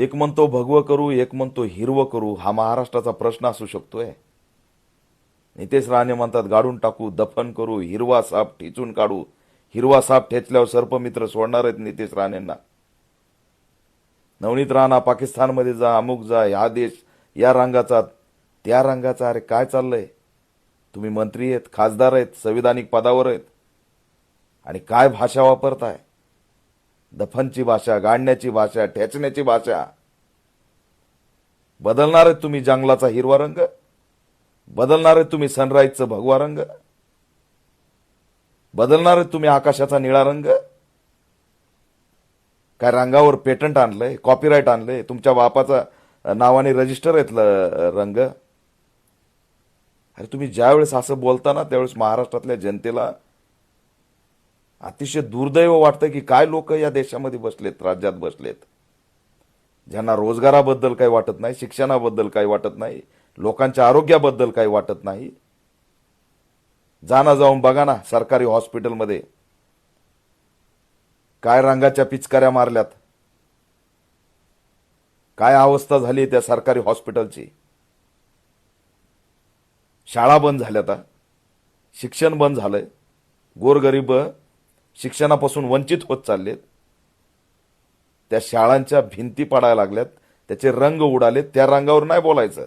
एक म्हणतो भगवं करू एक म्हणतो हिरवं करू हा महाराष्ट्राचा प्रश्न असू शकतोय. नितेश राणे म्हणतात गाडून टाकू दफन करू हिरवा साप ठेचून काढू. हिरवा साप ठेचल्यावर सर्पमित्र सोडणार आहेत नितेश राणेंना. नवनीत राणा पाकिस्तानमध्ये जा अमुक जा हा देश या रंगाचा त्या रंगाचा अरे काय चाललंय? तुम्ही मंत्री आहेत खासदार आहेत संविधानिक पदावर आहेत. आणि काय भाषा वापरताय? दफनची भाषा गाडण्याची भाषा ठेचण्याची भाषा. बदलणार आहे तुम्ही जंगलाचा हिरवा रंग. बदलणार आहे तुम्ही सनराईजचं भगवा रंग. बदलणार तुम्ही आकाशाचा निळा रंग. काय रंगावर पेटंट आणलंय कॉपीराईट आणलंय तुमच्या बापाचा नावाने रजिस्टर येतलं रंग. अरे तुम्ही ज्यावेळेस असं बोलता ना त्यावेळेस महाराष्ट्रातल्या जनतेला अतिशय दुर्दैव वाटतं की काय लोक या देशामध्ये बसलेत राज्यात बसलेत. ज्यांना रोजगाराबद्दल काही वाटत नाही शिक्षणाबद्दल काही वाटत नाही लोकांच्या आरोग्याबद्दल काही वाटत नाही. जाना जाऊन बघा ना सरकारी हॉस्पिटलमध्ये. काय रंगाच्या पिचकाऱ्या मारल्यात. काय अवस्था झाली त्या सरकारी हॉस्पिटलची. शाळा बंद झाल्या आता शिक्षण बंद झालंय. गोरगरीब शिक्षणापासून वंचित होत चाललेत. त्या शाळांच्या भिंती पडायला लागल्यात. त्याचे रंग उडालेत. त्या रंगावर नाही बोलायचं.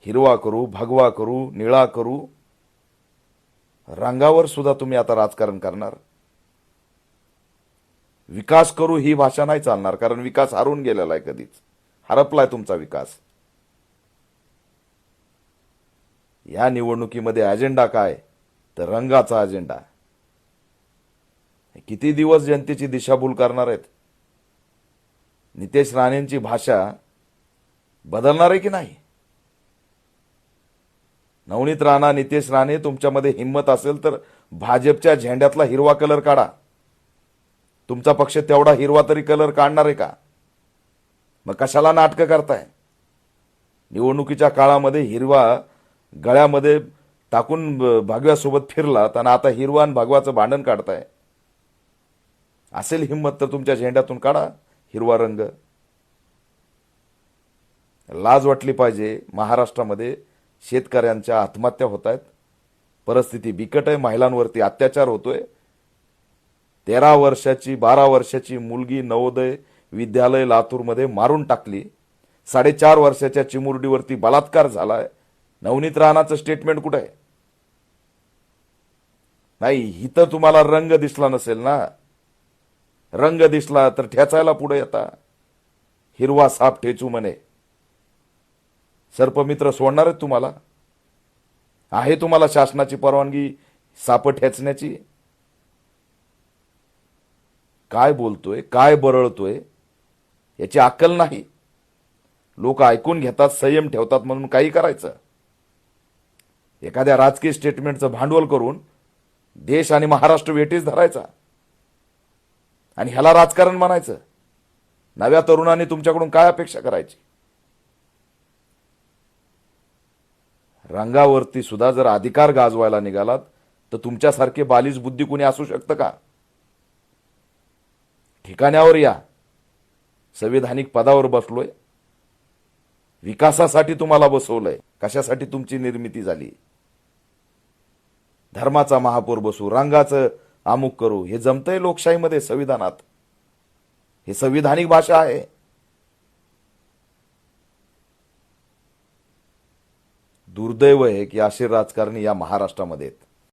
हिरवा करू भगवा करू निळा करू रंगावर सुद्धा तुम्ही आता राजकारण करणार. विकास करू ही भाषा नाही चालणार कारण विकास हरून गेलेला आहे कधीच. हरपलाय तुमचा विकास. या निवडणुकीमध्ये अजेंडा काय? तर रंगाचा अजेंडा किती दिवस जनतेची दिशाभूल करणार आहेत? नितेश राणेंची भाषा बदलणार आहे की नाही? नवनीत राणा नितेश राणे तुमच्यामध्ये हिंमत असेल तर भाजपच्या झेंड्यातला हिरवा कलर काढा. तुमचा पक्ष तेवढा हिरवा तरी कलर काढणार आहे का? मग कशाला नाटकं करताय? निवडणुकीच्या काळामध्ये हिरवा गळ्यामध्ये टाकून भागव्यासोबत भगव्यासोबत फिरलात आणि आता हिरवा आणि भांडण काढताय. असेल हिंमत तर तुमच्या झेंड्यातून काढा हिरवा रंग. लाज वाटली पाहिजे. महाराष्ट्रामध्ये शेतकऱ्यांच्या आत्महत्या होत आहेत परिस्थिती बिकट आहे. महिलांवरती अत्याचार होतोय. तेरा वर्षाची बारा वर्षाची मुलगी नवोदय विद्यालय लातूरमध्ये मारून टाकली. साडेचार वर्षाच्या चिमुरडीवरती बलात्कार झालाय. नवनीत राणाचं स्टेटमेंट कुठं आहे? नाही इथं तुम्हाला रंग दिसला नसेल ना? रंग दिसला तर ठेचायला पुढे येता. हिरवा साप ठेचू म्हणे. सर्पमित्र सोडणार आहेत तुम्हाला? आहे तुम्हाला शासनाची परवानगी साप ठेचण्याची? काय बोलतोय? काय बरळतोय? याची अक्कल नाही. लोक ऐकून घेतात संयम ठेवतात म्हणून काही करायचं. एखाद्या राजकीय स्टेटमेंटचं भांडवल करून देश आणि महाराष्ट्र वेटीस धरायचा. आणि ह्याला राजकारण म्हणायचं. नव्या तरुणांनी तुमच्याकडून काय अपेक्षा करायची? रंगावरती सुद्धा जर अधिकार गाजवायला निघालात तर तुमच्यासारखे बालिश बुद्धी कुणी असू शकतं का? ठिकाण्यावर या. संविधानिक पदावर बसलोय. विकासासाठी तुम्हाला बसवलंय. कशासाठी तुमची निर्मिती झाली? धर्माचा महापौर बसू रंगाचं अमुक करू हे जमतंय लोकशाहीमध्ये संविधानात? हे संविधानिक भाषा आहे. दुर्दैव आहे की असे राजकारणी या महाराष्ट्रामध्ये आहेत.